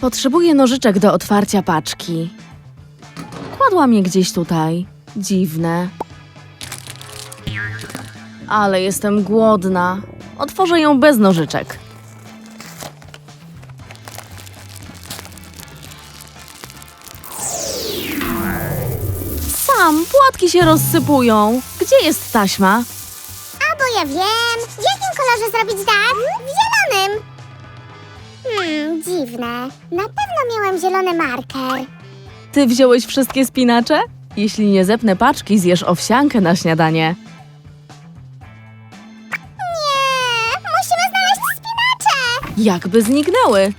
Potrzebuję nożyczek do otwarcia paczki. Kładłam je gdzieś tutaj. Dziwne. Ale jestem głodna. Otworzę ją bez nożyczek. Sam, płatki się rozsypują. Gdzie jest taśma? A bo ja wiem. W jakim kolorze zrobić dach? W zielonym. Hmm, dziwne. Na pewno miałem zielony marker. Ty wziąłeś wszystkie spinacze? Jeśli nie zepnę paczki, zjesz owsiankę na śniadanie. Nie, musimy znaleźć spinacze. Jakby zniknęły.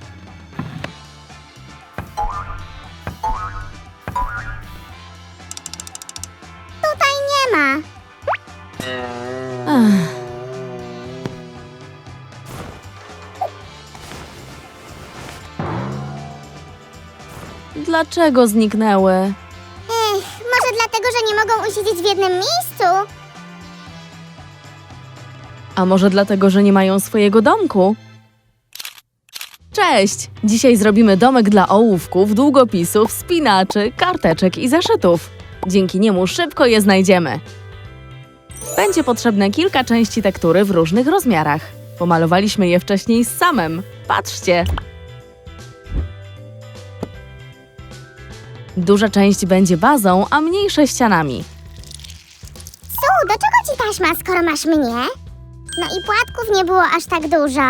Tutaj nie ma. Dlaczego zniknęły? Ech, może dlatego, że nie mogą usiedzieć w jednym miejscu? A może dlatego, że nie mają swojego domku? Cześć! Dzisiaj zrobimy domek dla ołówków, długopisów, spinaczy, karteczek i zeszytów. Dzięki niemu szybko je znajdziemy. Będzie potrzebne kilka części tektury w różnych rozmiarach. Pomalowaliśmy je wcześniej z samym. Patrzcie! Duża część będzie bazą, a mniejsze ścianami. Su, do czego ci taśma, skoro masz mnie? No i płatków nie było aż tak dużo.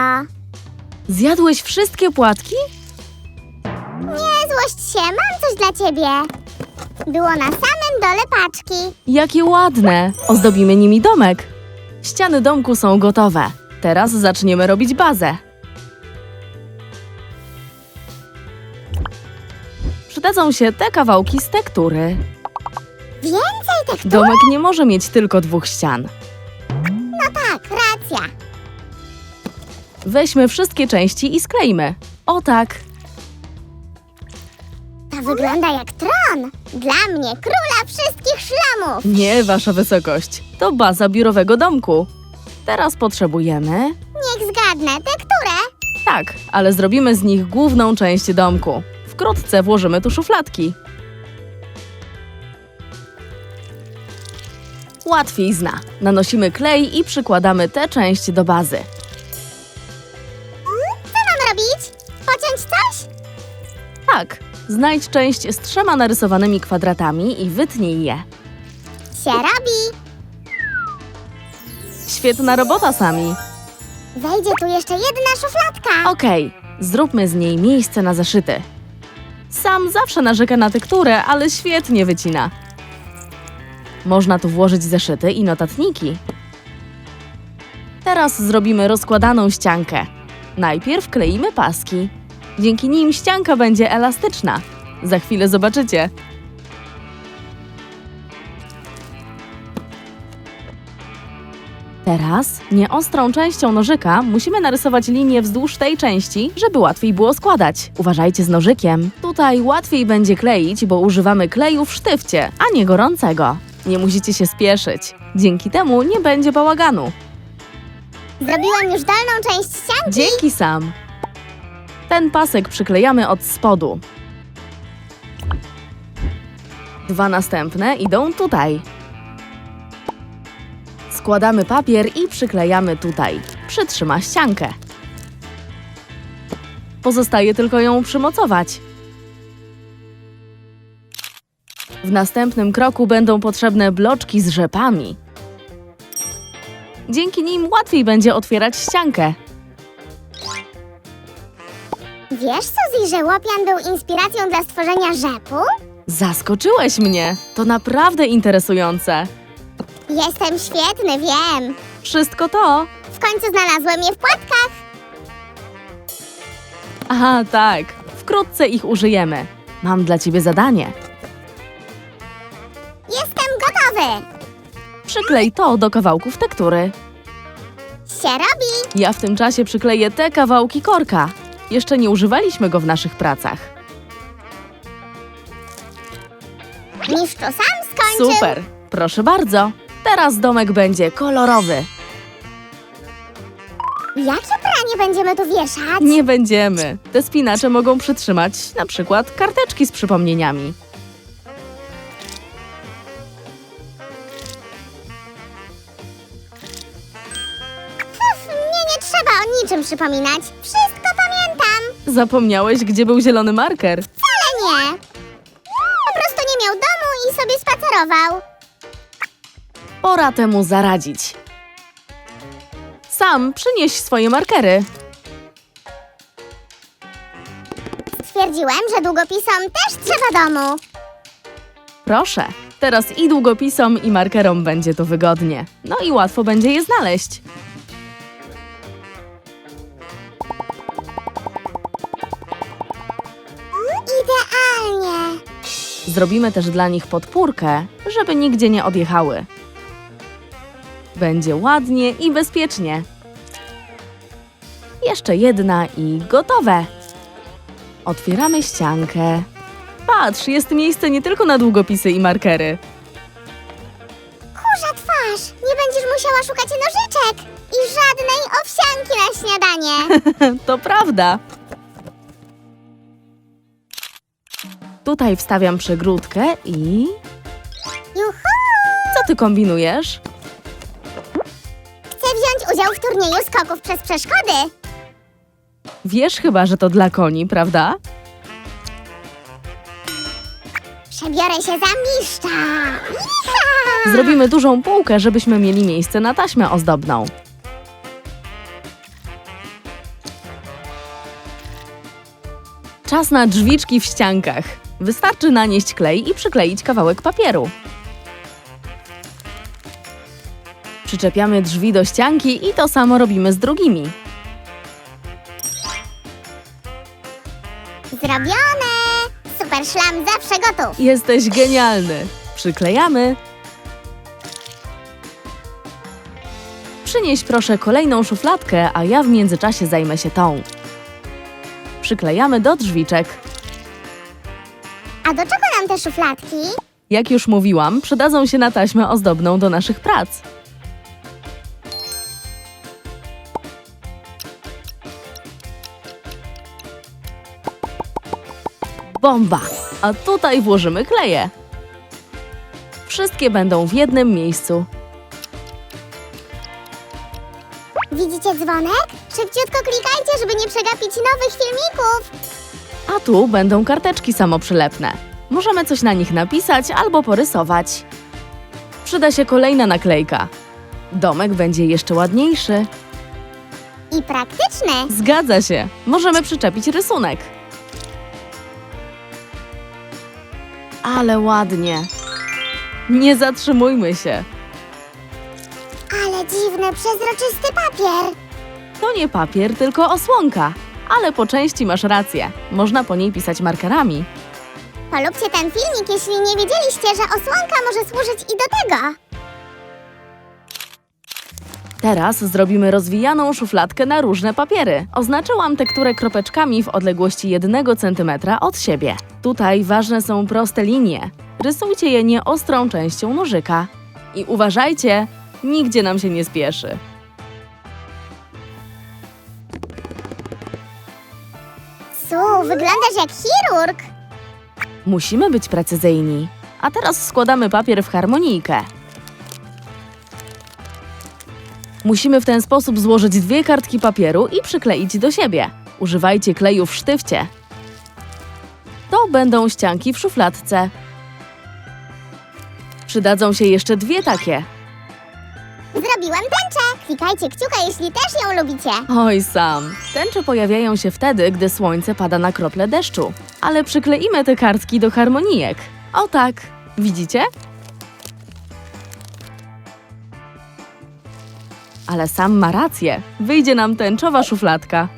Zjadłeś wszystkie płatki? Nie złość się, mam coś dla ciebie. Było na samym dole paczki. Jakie ładne! Ozdobimy nimi domek. Ściany domku są gotowe. Teraz zaczniemy robić bazę. Przydadzą się te kawałki z tektury. Więcej tektury? Domek nie może mieć tylko dwóch ścian. No tak, racja. Weźmy wszystkie części i sklejmy. O tak. To wygląda jak tron. Dla mnie, króla wszystkich szlamów. Nie, wasza wysokość. To baza biurowego domku. Teraz potrzebujemy... Niech zgadnę, tekturę. Tak, ale zrobimy z nich główną część domku. Wkrótce włożymy tu szufladki. Łatwizna. Nanosimy klej i przykładamy tę część do bazy. Co mam robić? Pociąć coś? Tak, znajdź część z trzema narysowanymi kwadratami i wytnij je. Się robi. Świetna robota, Sami. Wejdzie tu jeszcze jedna szufladka. Okej, zróbmy z niej miejsce na zeszyty. Sam zawsze narzeka na tekturę, ale świetnie wycina. Można tu włożyć zeszyty i notatniki. Teraz zrobimy rozkładaną ściankę. Najpierw kleimy paski. Dzięki nim ścianka będzie elastyczna. Za chwilę zobaczycie. Teraz nieostrą częścią nożyka musimy narysować linię wzdłuż tej części, żeby łatwiej było składać. Uważajcie z nożykiem. Tutaj łatwiej będzie kleić, bo używamy kleju w sztywcie, a nie gorącego. Nie musicie się spieszyć. Dzięki temu nie będzie bałaganu. Zrobiłam już dolną część ścianki. Dzięki sam. Ten pasek przyklejamy od spodu. Dwa następne idą tutaj. Składamy papier i przyklejamy tutaj. Przytrzyma ściankę. Pozostaje tylko ją przymocować. W następnym kroku będą potrzebne bloczki z rzepami. Dzięki nim łatwiej będzie otwierać ściankę. Wiesz, Suzy, że łopian był inspiracją dla stworzenia rzepu? Zaskoczyłeś mnie! To naprawdę interesujące. Jestem świetny, wiem. Wszystko to. W końcu znalazłem je w płatkach. Aha, tak. Wkrótce ich użyjemy. Mam dla ciebie zadanie. Jestem gotowy. Przyklej to do kawałków tektury. Się robi. Ja w tym czasie przykleję te kawałki korka. Jeszcze nie używaliśmy go w naszych pracach. Mistrzu sam skończył. Super! Proszę bardzo. Teraz domek będzie kolorowy. Jakie pranie będziemy tu wieszać? Nie będziemy. Te spinacze mogą przytrzymać na przykład karteczki z przypomnieniami. Uf, mnie nie trzeba o niczym przypominać. Wszystko pamiętam. Zapomniałeś, gdzie był zielony marker? Ale nie. Po prostu nie miał domu i sobie spacerował. Pora temu zaradzić. Sam przynieś swoje markery. Stwierdziłem, że długopisom też trzeba domu. Proszę. Teraz i długopisom, i markerom będzie to wygodnie. No i łatwo będzie je znaleźć. Idealnie. Zrobimy też dla nich podpórkę, żeby nigdzie nie odjechały. Będzie ładnie i bezpiecznie. Jeszcze jedna i gotowe. Otwieramy ściankę. Patrz, jest miejsce nie tylko na długopisy i markery. Kurza twarz. Nie będziesz musiała szukać nożyczek. I żadnej owsianki na śniadanie. to prawda. Tutaj wstawiam przegródkę i... Juhu! Co ty kombinujesz? Udział w turnieju skoków przez przeszkody. Wiesz chyba, że to dla koni, prawda? Przebiorę się za mistrza. Iha! Zrobimy dużą półkę, żebyśmy mieli miejsce na taśmę ozdobną. Czas na drzwiczki w ściankach. Wystarczy nanieść klej i przykleić kawałek papieru. Przyczepiamy drzwi do ścianki i to samo robimy z drugimi. Zrobione! Super szlam zawsze gotów. Jesteś genialny. Przyklejamy. Przynieś proszę kolejną szufladkę, a ja w międzyczasie zajmę się tą. Przyklejamy do drzwiczek. A do czego nam te szufladki? Jak już mówiłam, przydadzą się na taśmę ozdobną do naszych prac. Bomba! A tutaj włożymy kleje. Wszystkie będą w jednym miejscu. Widzicie dzwonek? Szybciutko klikajcie, żeby nie przegapić nowych filmików. A tu będą karteczki samoprzylepne. Możemy coś na nich napisać albo porysować. Przyda się kolejna naklejka. Domek będzie jeszcze ładniejszy. I praktyczne. Zgadza się. Możemy przyczepić rysunek. Ale ładnie. Nie zatrzymujmy się. Ale dziwny, przezroczysty papier. To nie papier, tylko osłonka. Ale po części masz rację. Można po niej pisać markerami. Polubcie ten filmik, jeśli nie wiedzieliście, że osłonka może służyć i do tego. Teraz zrobimy rozwijaną szufladkę na różne papiery. Oznaczyłam tekturę kropeczkami w odległości 1 cm od siebie. Tutaj ważne są proste linie. Rysujcie je nieostrą częścią nożyka. I uważajcie, nigdzie nam się nie spieszy. Su, wyglądasz jak chirurg. Musimy być precyzyjni. A teraz składamy papier w harmonijkę. Musimy w ten sposób złożyć dwie kartki papieru i przykleić do siebie. Używajcie kleju w sztywcie. To będą ścianki w szufladce. Przydadzą się jeszcze dwie takie. Zrobiłem tęczę. Klikajcie kciuka, jeśli też ją lubicie. Oj sam. Tęcze pojawiają się wtedy, gdy słońce pada na krople deszczu. Ale przykleimy te kartki do harmonijek. O tak. Widzicie? Ale sam ma rację. Wyjdzie nam tęczowa szufladka.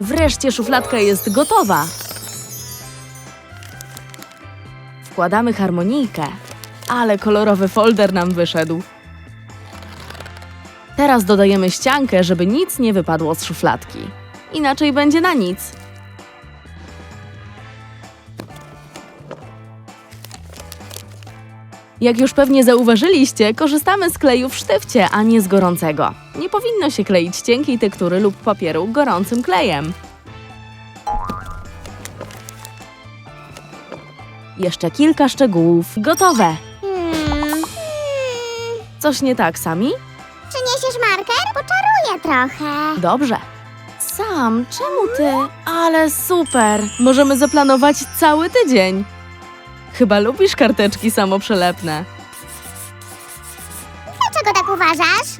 Wreszcie szufladka jest gotowa. Wkładamy harmonijkę, ale kolorowy folder nam wyszedł. Teraz dodajemy ściankę, żeby nic nie wypadło z szufladki. Inaczej będzie na nic. Jak już pewnie zauważyliście, korzystamy z kleju w sztywcie, a nie z gorącego. Nie powinno się kleić cienkiej tektury lub papieru gorącym klejem. Jeszcze kilka szczegółów. Gotowe. Hmm. Coś nie tak, Sami? Przyniesiesz marker? Poczaruję trochę. Dobrze. Sam, czemu ty? Ale super! Możemy zaplanować cały tydzień. Chyba lubisz karteczki samoprzelepne. Dlaczego tak uważasz?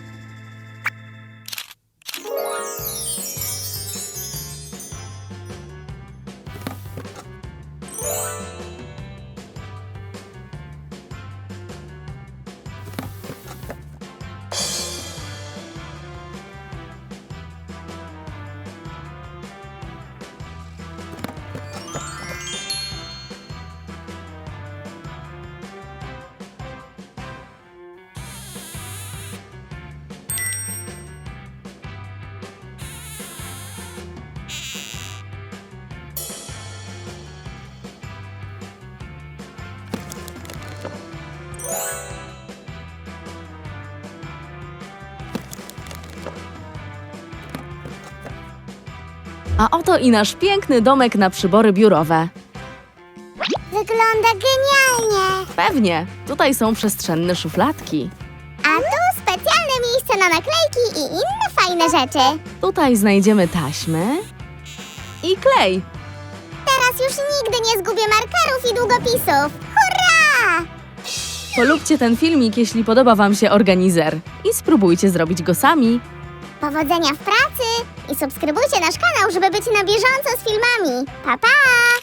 A oto i nasz piękny domek na przybory biurowe. Wygląda genialnie. Pewnie, tutaj są przestrzenne szufladki. A tu specjalne miejsce na naklejki i inne fajne rzeczy. Tutaj znajdziemy taśmy i klej. Teraz już nigdy nie zgubię markerów i długopisów. Hurra! Polubcie ten filmik, jeśli podoba Wam się organizer i spróbujcie zrobić go sami. Powodzenia w pracy i subskrybujcie nasz kanał, żeby być na bieżąco z filmami. Pa, pa!